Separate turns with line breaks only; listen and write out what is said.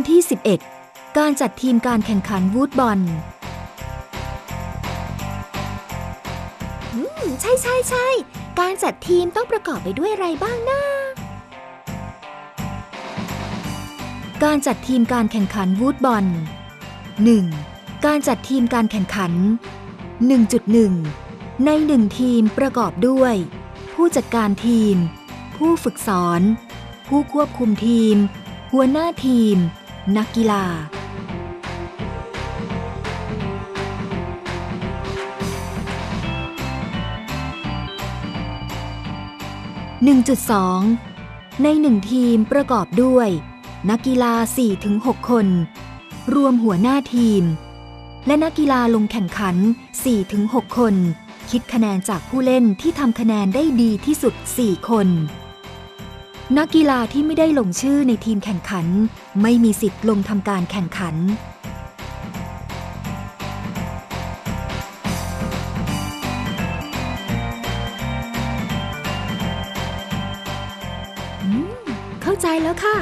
ันที่ 11 การจัดทีมการแข่งขันวูดบอล
อืม ใช่ใช่ใช่ การจัดทีมต้องประกอบไปด้วยอะไรบ้างนะ
การจัดทีมการแข่งขันวูดบอล 1. การจัดทีมการแข่งขัน 1.1 ในหนึ่งทีมประกอบด้วย ผู้จัดการทีม ผู้ฝึกสอน ผู้ควบคุมทีม หัวหน้าทีม นักกีฬา 1.2 ในหนึ่งทีมประกอบด้วย นักกีฬา 4-6 คน รวมหัวหน้าทีม และนักกีฬาลงแข่งขัน 4-6 คน คิดคะแนนจากผู้เล่นที่ทำคะแนนได้ดีที่สุด 4 คน นักกีฬาที่ไม่ได้ลงชื่อในทีมแข่งขัน ไม่มีสิทธิ์ลงทำการแข่งขัน
เข้าใจแล้วค่ะ